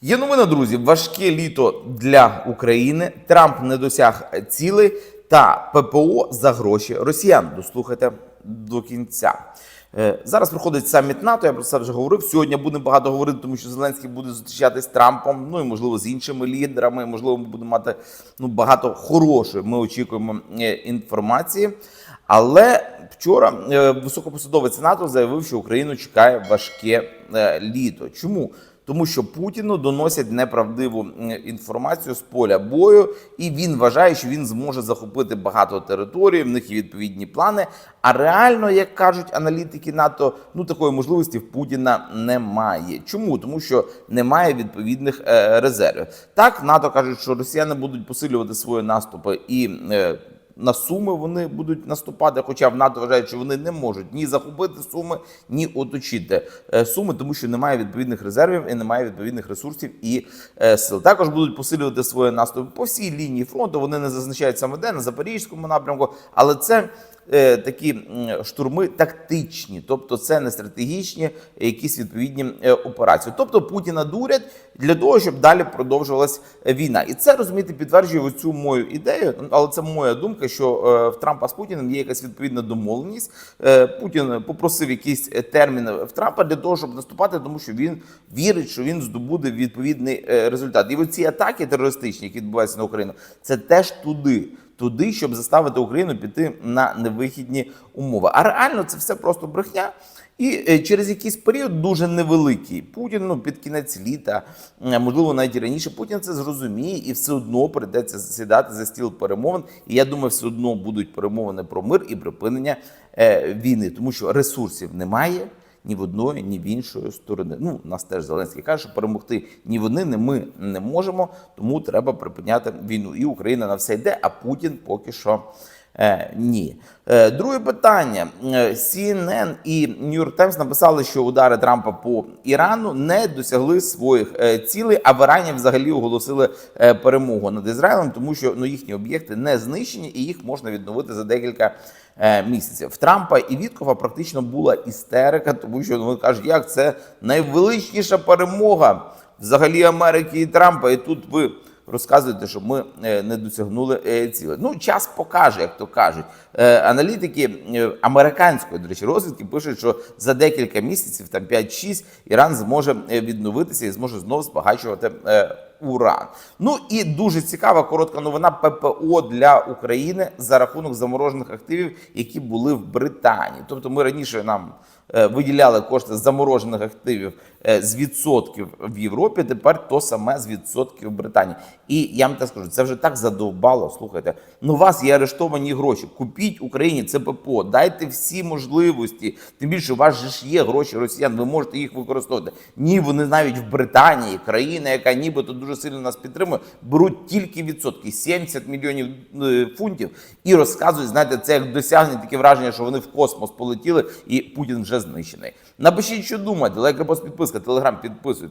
Є новина, друзі. Важке літо для України. Трамп не досяг цілей та ППО за гроші росіян. Дослухайте до кінця. Е, Зараз проходить саміт НАТО. Я про це вже говорив. Сьогодні будемо багато говорити, тому що Зеленський буде зустрічатись з Трампом. Ну і можливо з іншими лідерами. Можливо, ми будемо мати ну багато хорошої. Ми очікуємо е, інформації. Але вчора е, високопосадовець НАТО заявив, що Україну чекає важке літо. Чому? Тому що Путіну доносять неправдиву інформацію з поля бою, і він вважає, що він зможе захопити багато територій. В них є відповідні плани. А реально, як кажуть аналітики НАТО, ну такої можливості в Путіна немає. Чому? Тому що немає відповідних е, резервів. Так, НАТО кажуть, що росіяни будуть посилювати свої наступи і. На суми вони будуть наступати. Хоча в НАТО вважають, що вони не можуть ні захопити суми, ні оточити е, суми, тому що немає відповідних резервів і немає відповідних ресурсів і е, сил. Також будуть посилювати свої наступи по всій лінії фронту. Вони не зазначають саме де на запорізькому напрямку, але це. Е, Такі штурми тактичні, тобто це не стратегічні якісь відповідні е, операції. Тобто Путіна дурять для того, щоб далі продовжувалась е, війна, і це розумієте, підтверджує цю мою ідею. Але це моя думка, що в Трампа з Путіним є якась відповідна домовленість. Путін попросив якісь терміни в Трампа для того, щоб наступати, тому що він вірить, що він здобуде відповідний результат. І оці атаки терористичні, які відбуваються на Україну, це теж туди. Туди, щоб заставити Україну піти на невихідні умови. А реально це все просто брехня. І е, через якийсь період дуже невеликий Путін ну, під кінець літа, можливо, навіть раніше Путін це зрозуміє, і все одно прийдеться сідати за стіл перемовин. І я думаю, все одно будуть перемовини про мир і припинення е, війни, тому що ресурсів немає. Ні в одної, ні в іншої сторони. Ну, нас теж Зеленський каже, що перемогти ні вони, ні ми не можемо, тому треба припиняти війну. І Україна на все йде, а Путін поки що ні. Е, друге питання: Е, CNN і New York Times написали, що удари Трампа по Ірану не досягли своїх е, цілей, а в Ірані взагалі оголосили е, перемогу над Ізраїлем, тому що ну їхні об'єкти не знищені і їх можна відновити за декілька е, місяців. Трампа і Віткова практично була істерика, тому що вони кажуть, як це найвеличніша перемога взагалі Америки і Трампа. І тут ви розказуєте, що ми е, не досягнули е. Ну, час покаже, як то кажуть. Е, Аналітики американської, до речі, розвідки пишуть, що за декілька місяців, там 5-6, Іран зможе відновитися і зможе знову збагачувати. Уран. Ну і дуже цікава коротка новина ППО для України за рахунок заморожених активів, які були в Британії. Тобто, ми раніше нам е, виділяли кошти з заморожених активів е, з відсотків в Європі. Тепер то саме з відсотків в Британії. І я вам так скажу, це вже так задовбало. Слухайте, ну у вас є арештовані гроші. Купіть Україні це ППО, дайте всі можливості. Тим більше у вас ж є гроші росіян, ви можете їх використовувати. Ні, вони навіть в Британії, країна, яка нібито дуже сильно нас підтримує, беруть тільки відсотки 70 мільйонів е, фунтів і розказують, знаєте, це як досягнення таке враження, що вони в космос полетіли, і Путін вже знищений. Напишіть, що думаєте, лайк, репост, підписка, телеграм, підписуйтесь.